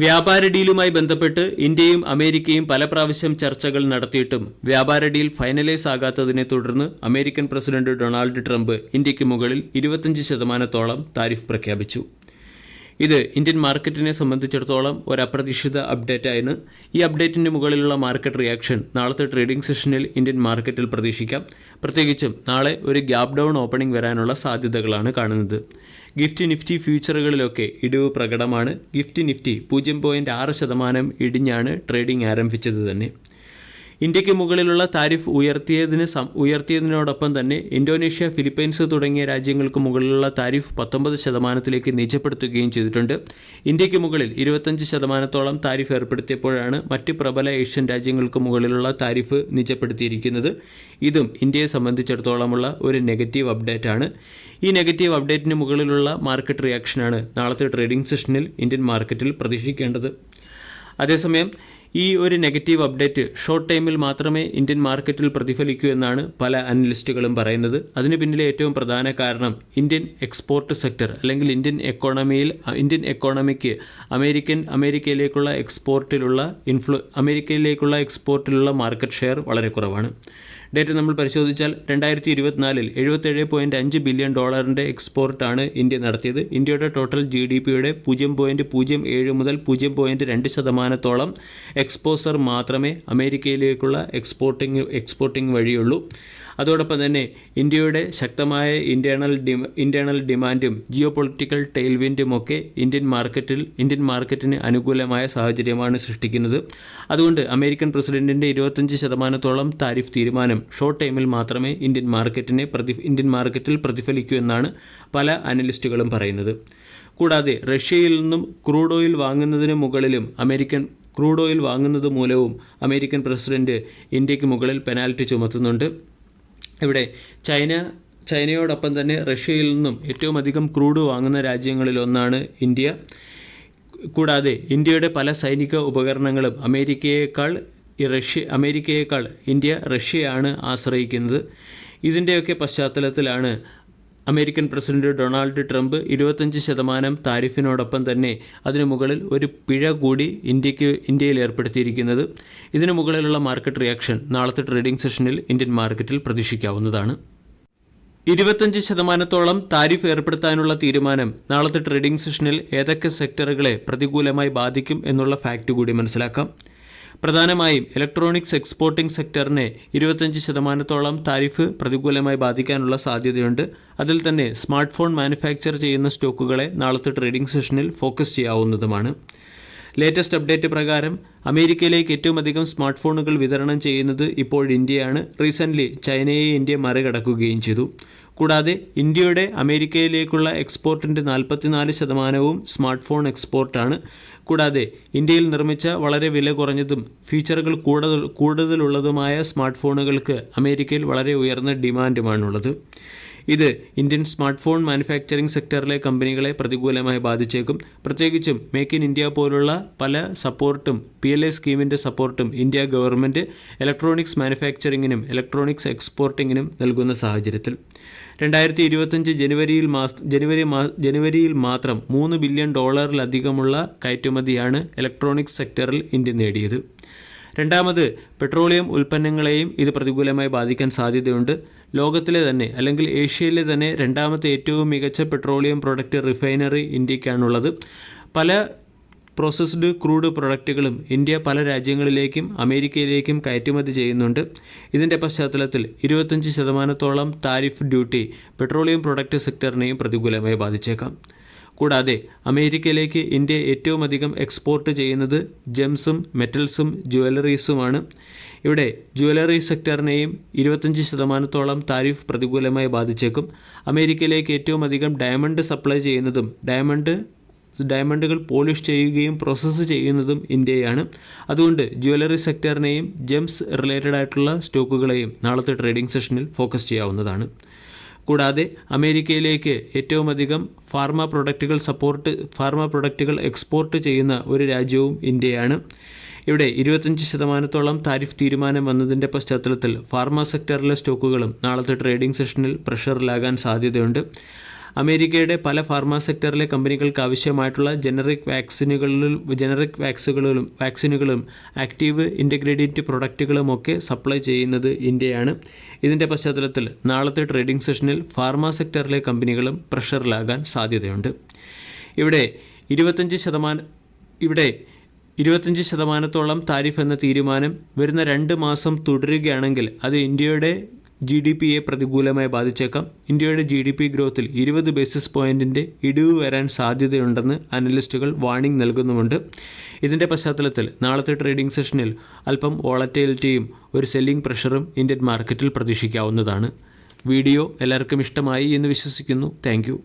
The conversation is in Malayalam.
വ്യാപാര ഡീലുമായി ബന്ധപ്പെട്ട് ഇന്ത്യയും അമേരിക്കയും പല പ്രാവശ്യം ചർച്ചകൾ നടത്തിയിട്ടും വ്യാപാര ഡീൽ ഫൈനലൈസ് ആകാത്തതിനെ തുടർന്ന് അമേരിക്കൻ പ്രസിഡന്റ് ഡൊണാൾഡ് ട്രംപ് ഇന്ത്യയ്ക്ക് മുകളിൽ ഇരുപത്തഞ്ച് ശതമാനത്തോളം താരിഫ് പ്രഖ്യാപിച്ചു. ഇത് ഇന്ത്യൻ മാർക്കറ്റിനെ സംബന്ധിച്ചിടത്തോളം ഒരു അപ്രതീക്ഷിത അപ്ഡേറ്റായിരുന്നു ഈ അപ്ഡേറ്റിന് മുകളിലുള്ള മാർക്കറ്റ് റിയാക്ഷൻ നാളത്തെ ട്രേഡിംഗ് സെഷനിൽ ഇന്ത്യൻ മാർക്കറ്റിൽ പ്രതീക്ഷിക്കാം. പ്രത്യേകിച്ചും നാളെ ഒരു ഗ്യാപ് ഡൗൺ ഓപ്പണിംഗ് വരാനുള്ള സാധ്യതകളാണ് കാണുന്നത്. ഗിഫ്റ്റ് നിഫ്റ്റി ഫ്യൂച്ചറുകളിലൊക്കെ ഇടിവ് പ്രകടമാണ്. ഗിഫ്റ്റ് നിഫ്റ്റി പൂജ്യം പോയിന്റ് ആറ് ശതമാനം ഇടിഞ്ഞാണ് ട്രേഡിംഗ് ആരംഭിച്ചത് തന്നെ. ഇന്ത്യയ്ക്ക് മുകളിലുള്ള താരിഫ് ഉയർത്തിയതിന് ഉയർത്തിയതിനോടൊപ്പം തന്നെ ഇന്തോനേഷ്യ ഫിലിപ്പൈൻസ് തുടങ്ങിയ രാജ്യങ്ങൾക്ക് മുകളിലുള്ള താരിഫ് പത്തൊമ്പത് ശതമാനത്തിലേക്ക് നിജപ്പെടുത്തുകയും ചെയ്തിട്ടുണ്ട്. ഇന്ത്യയ്ക്ക് മുകളിൽ ഇരുപത്തഞ്ച് ശതമാനത്തോളം താരിഫ് ഏർപ്പെടുത്തിയപ്പോഴാണ് മറ്റ് പ്രബല ഏഷ്യൻ രാജ്യങ്ങൾക്ക് മുകളിലുള്ള താരിഫ് നിജപ്പെടുത്തിയിരിക്കുന്നത്. ഇതും ഇന്ത്യയെ സംബന്ധിച്ചിടത്തോളമുള്ള ഒരു നെഗറ്റീവ് അപ്ഡേറ്റ് ആണ് ഈ നെഗറ്റീവ് അപ്ഡേറ്റിന് മുകളിലുള്ള മാർക്കറ്റ് റിയാക്ഷനാണ് നാളത്തെ ട്രേഡിംഗ് സെഷനിൽ ഇന്ത്യൻ മാർക്കറ്റിൽ പ്രതീക്ഷിക്കേണ്ടത്. അതേസമയം ഈ ഒരു നെഗറ്റീവ് അപ്ഡേറ്റ് ഷോർട്ട് ടൈമിൽ മാത്രമേ ഇന്ത്യൻ മാർക്കറ്റിൽ പ്രതിഫലിക്കൂ എന്നാണ് പല അനലിസ്റ്റുകളും പറയുന്നത്. അതിന് പിന്നിലെ ഏറ്റവും പ്രധാന കാരണം ഇന്ത്യൻ എക്സ്പോർട്ട് സെക്ടർ അല്ലെങ്കിൽ ഇന്ത്യൻ എക്കോണമിയിൽ ഇന്ത്യൻ എക്കോണമിക്ക് അമേരിക്കൻ അമേരിക്കയിലേക്കുള്ള എക്സ്പോർട്ടിലുള്ള ഇൻഫ്ലു അമേരിക്കയിലേക്കുള്ള എക്സ്പോർട്ടിലുള്ള മാർക്കറ്റ് ഷെയർ വളരെ കുറവാണ്. ഡേറ്റ നമ്മൾ പരിശോധിച്ചാൽ രണ്ടായിരത്തി ഇരുപത്തിനാലിൽ എഴുപത്തേഴ് പോയിന്റ് അഞ്ച് ബില്യൺ ഡോളറിന്റെ എക്സ്പോർട്ടാണ് ഇന്ത്യ നടത്തിയത്. ഇന്ത്യയുടെ ടോട്ടൽ ജി ഡി പിയുടെ പൂജ്യം പോയിന്റ് പൂജ്യം ഏഴ് മുതൽ പൂജ്യം പോയിന്റ് രണ്ട് ശതമാനത്തോളം എക്സ്പോസർ മാത്രമേ അമേരിക്കയിലേക്കുള്ള എക്സ്പോർട്ടിങ് എക്സ്പോർട്ടിങ് വഴിയുള്ളൂ. അതോടൊപ്പം തന്നെ ഇന്ത്യയുടെ ശക്തമായ ഇന്റേണൽ ഡിമ ഇന്റേണൽ ഡിമാൻഡും ജിയോ പൊളിറ്റിക്കൽ ടെയിൽവിൻഡും ഒക്കെ ഇന്ത്യൻ മാർക്കറ്റിൽ ഇന്ത്യൻ മാർക്കറ്റിന് അനുകൂലമായ സാഹചര്യമാണ് സൃഷ്ടിക്കുന്നത്. അതുകൊണ്ട് അമേരിക്കൻ പ്രസിഡന്റിന്റെ ഇരുപത്തഞ്ച് ശതമാനത്തോളം താരിഫ് തീരുമാനം ഷോർട്ട് ടൈമിൽ മാത്രമേ ഇന്ത്യൻ മാർക്കറ്റിനെ പ്രതി ഇന്ത്യൻ മാർക്കറ്റിൽ പ്രതിഫലിക്കൂ എന്നാണ് പല അനലിസ്റ്റുകളും പറയുന്നത്. കൂടാതെ റഷ്യയിൽ നിന്നും ക്രൂഡ് ഓയിൽ വാങ്ങുന്നതിന് മുകളിലും അമേരിക്കൻ ക്രൂഡ് ഓയിൽ വാങ്ങുന്നത് മൂലവും അമേരിക്കൻ പ്രസിഡന്റ് ഇന്ത്യയ്ക്ക് മുകളിൽ പെനാൽറ്റി ചുമത്തുന്നുണ്ട്. ഇവിടെ ചൈന ചൈനയോടൊപ്പം തന്നെ റഷ്യയിൽ നിന്നും ഏറ്റവും അധികം ക്രൂഡ് വാങ്ങുന്ന രാജ്യങ്ങളിലൊന്നാണ് ഇന്ത്യ. കൂടാതെ ഇന്ത്യയുടെ പല സൈനിക ഉപകരണങ്ങളും അമേരിക്കയേക്കാൾ റഷ്യ അമേരിക്കയേക്കാൾ ഇന്ത്യ റഷ്യയാണ് ആശ്രയിക്കുന്നത്. ഇതിന്റെയൊക്കെ പശ്ചാത്തലത്തിലാണ് അമേരിക്കൻ പ്രസിഡന്റ് ഡൊണാൾഡ് ട്രംപ് ഇരുപത്തഞ്ച് ശതമാനം താരിഫിനോടൊപ്പം തന്നെ അതിനു മുകളിൽ ഒരു പിഴ കൂടി ഇന്ത്യയ്ക്ക് ഇന്ത്യയിൽ ഏർപ്പെടുത്തിയിരിക്കുന്നത്. ഇതിനു മുകളിലുള്ള മാർക്കറ്റ് റിയാക്ഷൻ നാളത്തെ ട്രേഡിംഗ് സെഷനിൽ ഇന്ത്യൻ മാർക്കറ്റിൽ പ്രതീക്ഷിക്കാവുന്നതാണ്. ഇരുപത്തഞ്ച് ശതമാനത്തോളം താരിഫ് ഏർപ്പെടുത്താനുള്ള തീരുമാനം നാളത്തെ ട്രേഡിംഗ് സെഷനിൽ ഏതൊക്കെ സെക്ടറുകളെ പ്രതികൂലമായി ബാധിക്കും എന്നുള്ള ഫാക്റ്റ് കൂടി മനസ്സിലാക്കാം. പ്രധാനമായും ഇലക്ട്രോണിക്സ് എക്സ്പോർട്ടിംഗ് സെക്ടറിനെ ഇരുപത്തഞ്ച് ശതമാനത്തോളം താരിഫ് പ്രതികൂലമായി ബാധിക്കാനുള്ള സാധ്യതയുണ്ട്. അതിൽ തന്നെ സ്മാർട്ട് ഫോൺ മാനുഫാക്ചർ ചെയ്യുന്ന സ്റ്റോക്കുകളെ നാളത്തെ ട്രേഡിംഗ് സെഷനിൽ ഫോക്കസ് ചെയ്യാവുന്നതുമാണ്. ലേറ്റസ്റ്റ് അപ്ഡേറ്റ് പ്രകാരം അമേരിക്കയിലേക്ക് ഏറ്റവും അധികം സ്മാർട്ട് ഫോണുകൾ വിതരണം ചെയ്യുന്നത് ഇപ്പോൾ ഇന്ത്യയാണ്. റീസെന്റ്ലി ചൈനയെ ഇന്ത്യ മറികടക്കുകയും ചെയ്തു. കൂടാതെ ഇന്ത്യയുടെ അമേരിക്കയിലേക്കുള്ള എക്സ്പോർട്ടിന്റെ നാൽപ്പത്തിനാല് ശതമാനവും സ്മാർട്ട് ഫോൺ എക്സ്പോർട്ടാണ് കൂടാതെ ഇന്ത്യയിൽ നിർമ്മിച്ച വളരെ വില കുറഞ്ഞതും ഫീച്ചറുകൾ കൂടുതൽ കൂടുതലുള്ളതുമായ സ്മാർട്ട് ഫോണുകൾക്ക് അമേരിക്കയിൽ വളരെ ഉയർന്ന ഡിമാൻഡുമാണുള്ളത്. ഇത് ഇന്ത്യൻ സ്മാർട്ട് ഫോൺ മാനുഫാക്ചറിംഗ് സെക്ടറിലെ കമ്പനികളെ പ്രതികൂലമായി ബാധിച്ചേക്കും. പ്രത്യേകിച്ചും മേക്ക് ഇൻ ഇന്ത്യ പോലുള്ള പല സപ്പോർട്ടും പി എൽ എ സ്കീമിന്റെ സപ്പോർട്ടും ഇന്ത്യ ഗവൺമെന്റ് ഇലക്ട്രോണിക്സ് മാനുഫാക്ചറിങ്ങിനും ഇലക്ട്രോണിക്സ് എക്സ്പോർട്ടിങ്ങിനും നൽകുന്ന സാഹചര്യത്തിൽ. രണ്ടായിരത്തി ഇരുപത്തഞ്ച് ജനുവരിയിൽ മാസ് ജനുവരി മാ ജനുവരിയിൽ മാത്രം മൂന്ന് ബില്യൺ ഡോളറിലധികമുള്ള കയറ്റുമതിയാണ് ഇലക്ട്രോണിക്സ് സെക്ടറിൽ ഇന്ത്യ നേടിയത്. രണ്ടാമത് പെട്രോളിയം ഉൽപ്പന്നങ്ങളെയും ഇത് പ്രതികൂലമായി ബാധിക്കാൻ സാധ്യതയുണ്ട്. ലോകത്തിലെ തന്നെ അല്ലെങ്കിൽ ഏഷ്യയിലെ തന്നെ രണ്ടാമത്തെ ഏറ്റവും മികച്ച പെട്രോളിയം പ്രൊഡക്റ്റ് റിഫൈനറി ഇന്ത്യക്കാണുള്ളത്. പല പ്രോസസ്ഡ് ക്രൂഡ് പ്രൊഡക്റ്റുകളും ഇന്ത്യ പല രാജ്യങ്ങളിലേക്കും അമേരിക്കയിലേക്കും കയറ്റുമതി ചെയ്യുന്നുണ്ട്. ഇതിന്റെ പശ്ചാത്തലത്തിൽ ഇരുപത്തഞ്ച് ശതമാനത്തോളം താരിഫ് ഡ്യൂട്ടി പെട്രോളിയം പ്രൊഡക്റ്റ് സെക്ടറിനെയും പ്രതികൂലമായി ബാധിച്ചേക്കാം. കൂടാതെ അമേരിക്കയിലേക്ക് ഇന്ത്യ ഏറ്റവും അധികം എക്സ്പോർട്ട് ചെയ്യുന്നത് ജെംസും മെറ്റൽസും ജുവലറീസുമാണ് ഇവിടെ ജുവലറി സെക്ടറിനെയും ഇരുപത്തഞ്ച് ശതമാനത്തോളം താരിഫ് പ്രതികൂലമായി ബാധിച്ചേക്കും. അമേരിക്കയിലേക്ക് ഏറ്റവും അധികം ഡയമണ്ട് സപ്ലൈ ചെയ്യുന്നതും ഡയമണ്ട് ഡയമണ്ടുകൾ പോളിഷ് ചെയ്യുകയും പ്രോസസ്സ് ചെയ്യുന്നതും ഇന്ത്യയാണ്. അതുകൊണ്ട് ജ്വല്ലറി സെക്ടറിനെയും ജെംസ് റിലേറ്റഡ് ആയിട്ടുള്ള സ്റ്റോക്കുകളെയും നാളത്തെ ട്രേഡിംഗ് സെഷനിൽ ഫോക്കസ് ചെയ്യാവുന്നതാണ്. കൂടാതെ അമേരിക്കയിലേക്ക് ഏറ്റവും അധികം ഫാർമ പ്രൊഡക്റ്റുകൾ സപ്പോർട്ട് ഫാർമ പ്രൊഡക്റ്റുകൾ എക്സ്പോർട്ട് ചെയ്യുന്ന ഒരു രാജ്യവും ഇന്ത്യയാണ്. ഇവിടെ ഇരുപത്തഞ്ച് ശതമാനത്തോളം താരിഫ് തീരുമാനം വന്നതിന്റെ പശ്ചാത്തലത്തിൽ ഫാർമ സെക്ടറിലെ സ്റ്റോക്കുകളും നാളത്തെ ട്രേഡിംഗ് സെഷനിൽ പ്രഷറിലാകാൻ സാധ്യതയുണ്ട്. അമേരിക്കയുടെ പല ഫാർമ സെക്ടറിലെ കമ്പനികൾക്ക് ആവശ്യമായിട്ടുള്ള ജനറിക് വാക്സിനുകളിലും ജനറിക് വാക്സുകളിലും വാക്സിനുകളും ആക്റ്റീവ് ഇന്റഗ്രേഡിയന്റ് പ്രൊഡക്റ്റുകളും ഒക്കെ സപ്ലൈ ചെയ്യുന്നത് ഇന്ത്യയാണ്. ഇതിന്റെ പശ്ചാത്തലത്തിൽ നാളത്തെ ട്രേഡിംഗ് സെഷനിൽ ഫാർമ സെക്ടറിലെ കമ്പനികളും പ്രഷറിലാകാൻ സാധ്യതയുണ്ട്. ഇവിടെ ഇരുപത്തഞ്ച് ശതമാനം ഇവിടെ ഇരുപത്തഞ്ച് ശതമാനത്തോളം താരിഫ് എന്ന തീരുമാനം വരുന്ന രണ്ട് മാസം തുടരുകയാണെങ്കിൽ അത് ഇന്ത്യയുടെ ജി ഡി പിയെ പ്രതികൂലമായി ബാധിച്ചേക്കാം. ഇന്ത്യയുടെ ജി ഡി പി ഗ്രോത്തിൽ ഇരുപത് ബേസിസ് പോയിന്റിന്റെ ഇടിവ് വരാൻ സാധ്യതയുണ്ടെന്ന് അനലിസ്റ്റുകൾ വാർണിംഗ് നൽകുന്നുമുണ്ട്. ഇതിന്റെ പശ്ചാത്തലത്തിൽ നാളത്തെ ട്രേഡിംഗ് സെഷനിൽ അല്പം വോളറ്റിലിറ്റിയും ഒരു സെല്ലിംഗ് പ്രഷറും ഇന്ത്യൻ മാർക്കറ്റിൽ പ്രതീക്ഷിക്കാവുന്നതാണ്. വീഡിയോ എല്ലാവർക്കും ഇഷ്ടമായി എന്ന് വിശ്വസിക്കുന്നു. താങ്ക്